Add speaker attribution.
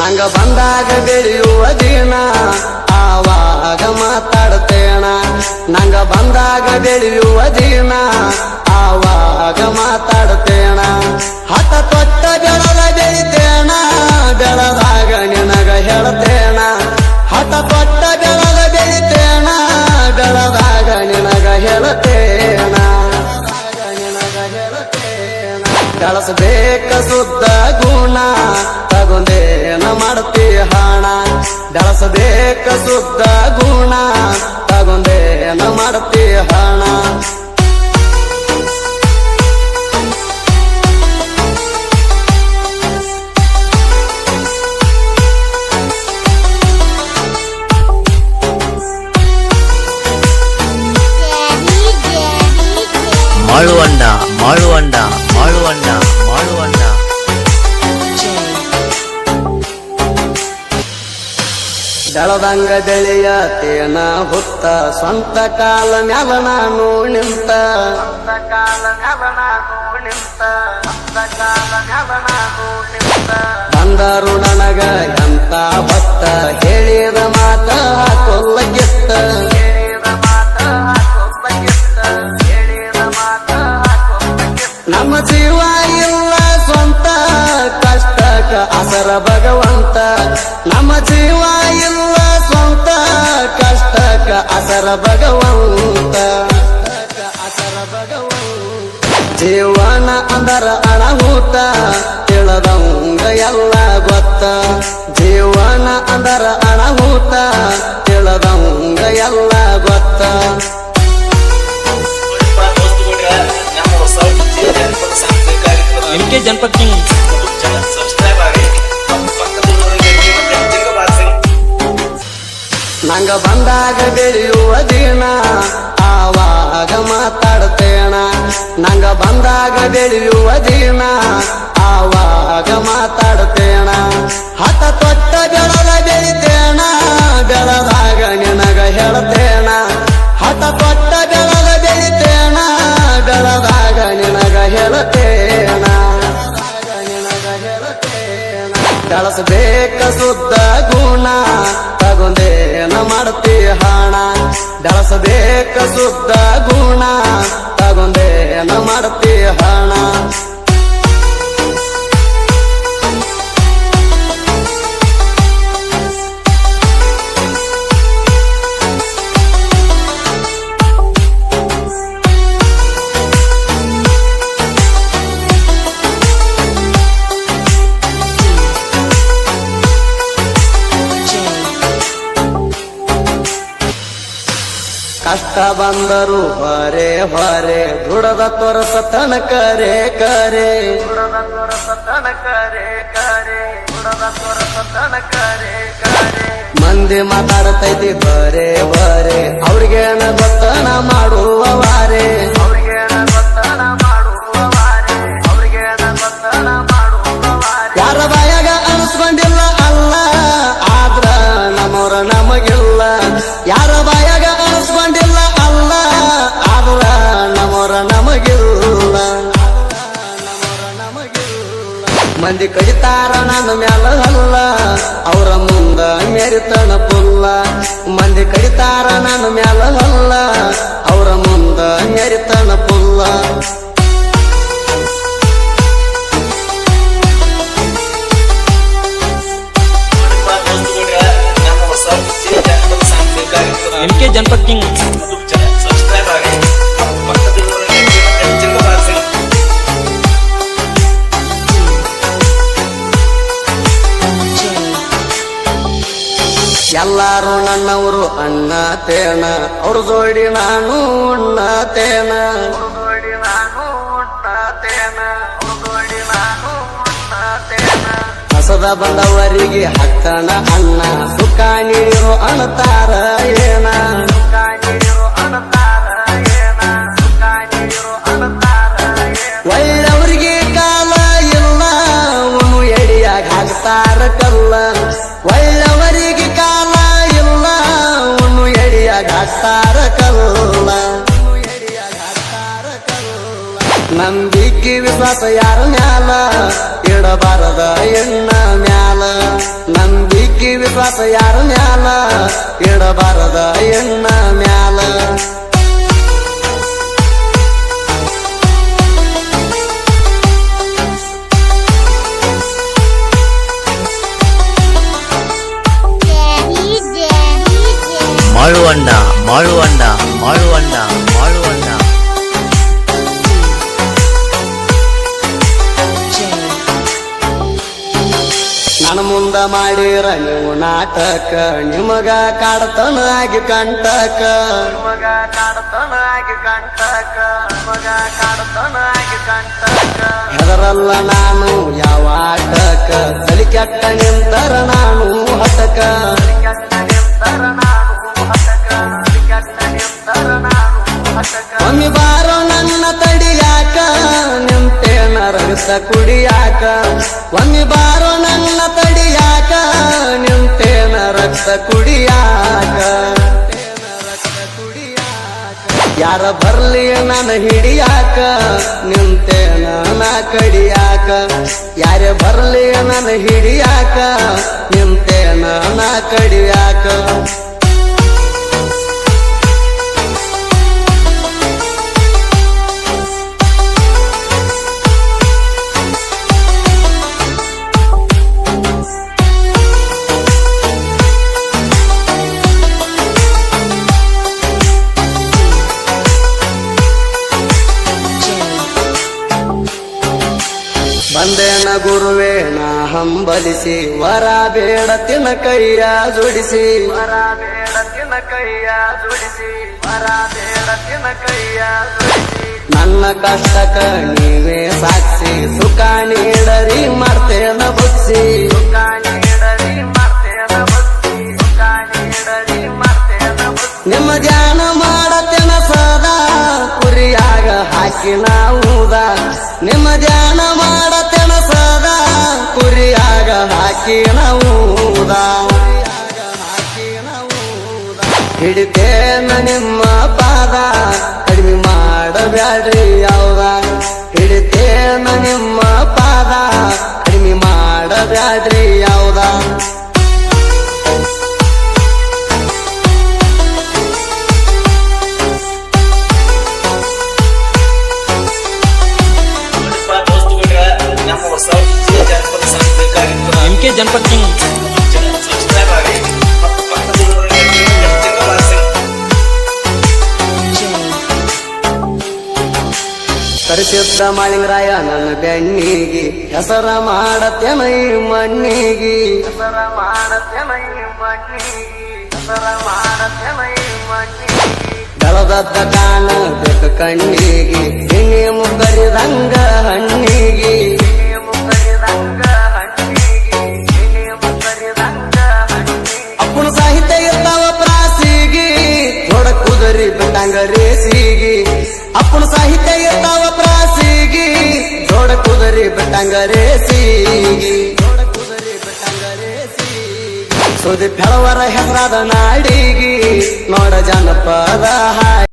Speaker 1: ನಂಗ ಬಂದಾಗ ಬೆಳೆಯುವ ದಿನ, ಆವಾಗ ಮಾತಾಡ್ತೇಣ. ನಂಗ ಬಂದಾಗ ಬೆಳೆಯುವ ದಿನ, ಆವಾಗ ಮಾತಾಡ್ತೇಣ. ಹಠ ತೊಟ್ಟ ಬೆಳದ ಬೆಳಿತೇಣ. ಬೆಳಸಬೇಕ ಶುದ್ಧ ಗುಣ. ಬೆಳದಂಗ ಬೆಳೆಯತೇನ ಹುತ್ತ ಸ್ವಂತ ಕಾಲ ಮ್ಯಾಲ ನಾನು ನಿಂತ. ಬಂದರು ನನಗ ಎಂತ ಭತ್ತ ಹೇಳಿದ ಮಾತ ಅಸರ ಭಗವಂತ. ಅಸರ ಭಗವಂತ ಜೀವನ ಅಂದರ ಅಣಹೂತ. ತಿಳದಂಗ ಎಲ್ಲ ಗೊತ್ತ. ಜೀವನ ಅಂದರ ಅಣಹೂತ. ತಿಳದಂಗ ಎಲ್ಲ ಗೊತ್ತ.
Speaker 2: ಎಂ
Speaker 1: ಬಂದಾಗ ಬೆಳೆಯುವ ದಿನ. ಆವಾಗ ಮಾತಾಡ್ತೇಣ. ನಂಗ ಬಂದಾಗ ಬೆಳೆಯುವ ದಿನ. ಆವಾಗ ಮಾತಾಡ್ತೇಣ. ಹತ ತೊಟ್ಟ ಬೆಳದ ಬೆಳಿತೇಣ. ಬೆಳದಾಗ ನಿನಗ ಹೇಳ್ತೇಣ. ಹತ ತೊಟ್ಟ ಬೆಳದ ಬೆಳಿತೇಣ. ಬೆಳದಾಗ ನಿನಗ ಹೇಳ್ತೇಣ. ಬೆಳಸಬೇಕ ಸುದ್ದ ಗುಣ. ಬೆಳಸಬೇಕ ಸುದ್ದ ಗುಣ ತಗೊಂಡೇನ ಮಾಡ್ತಿ ಹಣ. ಕಷ್ಟ ಬಂದರು ಹೊರೆ ಹೊರೆ ದೃಢದ ತೊರಸ ತನ ಕರೆ ಕರೆ. ದುಡದ ತೊರಸ ತನ ಕರೆ ಕರೆ ದುಡದ ತೊರಸ ತನ ಕರೆ ಕರೆ. ಮಂದಿ ಮಾತಾಡ್ತೈತಿ ಬರೇ ಬರೇ ಅವ್ರಿಗೇನ ಗೊತ್ತನ ಮಾಡುವವಾರೆ. ಅವರ ಮುಂದ ಮೇರಿ ಪುಲ್ಲ. ಮಂದಿ ಕಡಿತಾರ ನನ್ನ ಮ್ಯಾಲ ಅಲ್ಲ ಅವರ ಮುಂದ ಮೇರಿ ಪುಲ್ಲ.
Speaker 2: ಎಂ ಕೆ ಜನಪದ ಕಿಂಗ್
Speaker 1: ಎಲ್ಲಾರು ನನ್ನವರು ಅಣ್ಣ ತೇನ ಅವ್ರ ಜೋಡಿ ನಾನು ಅಣ್ಣ ತೇನ ಹೊಸದ ಬಂದವರಿಗೆ ಹಕ್ಕಣ ಅಣ್ಣ ಸುಖ ನೀರು ಅಣ್ತಾರ ಏನ? ಉಣ್ಣು ಎಡಿಯಾಗ ಹಾಕ್ತಾರ ಕಲ್ಲ ನಂಬಿಕೆ ವಿಶ್ವಾಸ ಯಾರ ಮ್ಯಾಲ ಇಡಬಾರದ ಎಣ್ಣ ಮ್ಯಾಲ ವಿಶ್ವಾಸ ಯಾರ ಮ್ಯಾಲ ಇಡಬಾರದ ಎಣ್ಣ ಮ್ಯಾಲ ನನ್ನ ಮುಂದ ಮಾಡಿರ ನೀವು ನಾಟಕ ನಿಮಗ ಕಾಡತನ ಆಗಿ ಕಂಟಕ. ನಿಮಗ ಕಾಡತನ ಆಗಿ ಕಂಟಕ ನಿಮಗ ಕಾಡತನ ಆಗಿ ಕಂಟಕ. ಹೆದರಲ್ಲ ನಾನು ಯಾವ ಆಟಕ ತಲಿ ಕೆಟ್ಟ ನಿಂತರ ನಾನು ಹತಕ ಒಮ್ಮೆ ಬಾರೋ ನನ್ನ ತಡಿಯಾಕ ನಿಂತೇನ ರಗಸ ಕುಡಿಯಾಕ. ಒಮ್ಮೆ ಬಾರೋ ನನ್ನ ತಡಿಯಾಕ ನಿಂತೇನ ರಕ್ತ ಕುಡಿಯಾಕ. ಯಾರ ಬರ್ಲಿ ನನ್ನ ಹಿಡಿಯಾಕ ನಿಂತೇನ ನಾ ಕಡಿಯಾಕ. ಯಾರ ಬರ್ಲಿ ನನ್ನ ಹಿಡಿಯಾಕ ನಿಂತೇನ ನಾ ಕಡಿಯಾಕ. ಗುರುವೇನ ಹಂಬಲಿಸಿ ವರ ಬೇಡ ತಿನ ಕೈಯ ಜೋಡಿಸಿ. ವರ ಬೇಡ ತಿನ ಕೈಯ ಜೋಡಿಸಿ ವರ ಬೇಡ ತಿನ ಕೈಯ ನನ್ನ ಕಷ್ಟಕ ನೀವೇ ಸಾಕ್ಷಿ ಸುಖ ನೀಡರಿ ಮಾಡ್ತೇನ ಬುಕ್ಸಿ ಸುಖ ಹಿಡಿತೇನ ನಿಮ್ಮ ಪಾದ? ಕಡಿಮೆ ಮಾಡಬ್ಯಾಡ್ರಿ ಯಾವ್ದ? ಹಿಡಿತೇನ ನಿಮ್ಮ ಪಾದ? ಕಡಿಮೆ ಮಾಡಬ್ಯಾಡ್ರಿ ಯಾವ್ದ? ಕರಿಸಿದ್ದ ಮಾಳಿಂಗರಾಯ ನನ್ನ ಬೆಣ್ಣಿಗಿ ಹೆಸರ ಮಾಡತ್ತೆ ಮೈ ಮಣ್ಣಿಗಿ. ಹೆಸರ ಮಾಡತ್ತೆ ಮೈ ಮಣ್ಣಿಗಿ. ಹೆಸರ ಮಾಡತ್ತೆ ಮೈ ಮಣ್ಣಿಗಿ. ಬೆಳದದ್ದ ಕಾಣ ಬೇಕು ಕಣ್ಣಿಗಿ. ಹಿನಿ ಮುಗರಿದಂಗ ಹಣ್ಣಿಗಿ. ಅಪ್ಪನ ಸಾಹಿತ್ಯ ಇರ್ತಾವ ಪ್ರಾಸಿಗಿ. ಕುದರಿ ಬಿಟ್ಟಂಗ ರೇಸಿಗಿ. ಅಪ್ಪನ ಸಾಹಿತ್ಯ ಇರ್ತಾವ ದೊಡ ಕುದರಿ ಬಿಟ್ಟಂಗ ರೇಸಿಗಿ ಸುದ್ದಿ ಬೆಳವರ ಹೆಸರಾದ ನಾಡಿಗಿ. ನೋಡ ಜನಪದ